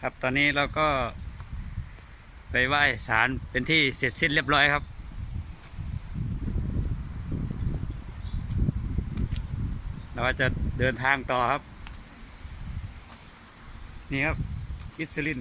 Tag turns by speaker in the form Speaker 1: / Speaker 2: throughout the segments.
Speaker 1: ครับตอนนี้เราก็ ไปไหว้ศาลเป็นที่เสร็จสิ้นเรียบร้อยครับ เราจะเดินทางต่อครับ นี่ครับ อิสลิน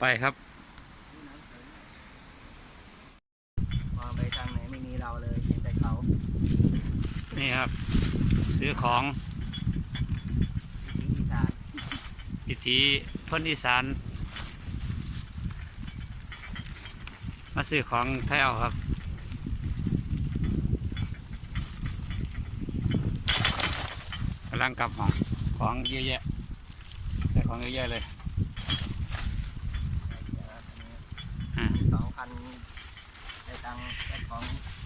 Speaker 1: ไปครับ
Speaker 2: มองไปทางไหนไม่มี เราเลยเห็นแต่เขา
Speaker 1: นี่ครับ ซื้อของ
Speaker 2: ที่อีสาน
Speaker 1: พิธีพ้นอีสาน มาซื้อของไทยเอาครับ กำลังกลับห้องของเยอะแยะแต่ของเยอะแยะเลยอ่า
Speaker 2: สองพันได้ตังค์ได้ของเกือบ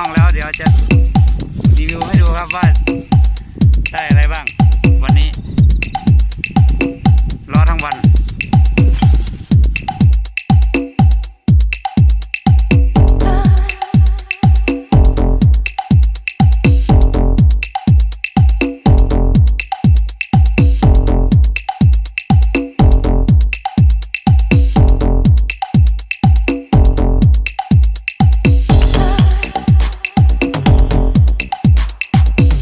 Speaker 2: ห้องแล้วเดี๋ยวจะรีวิวให้ดูครับว่า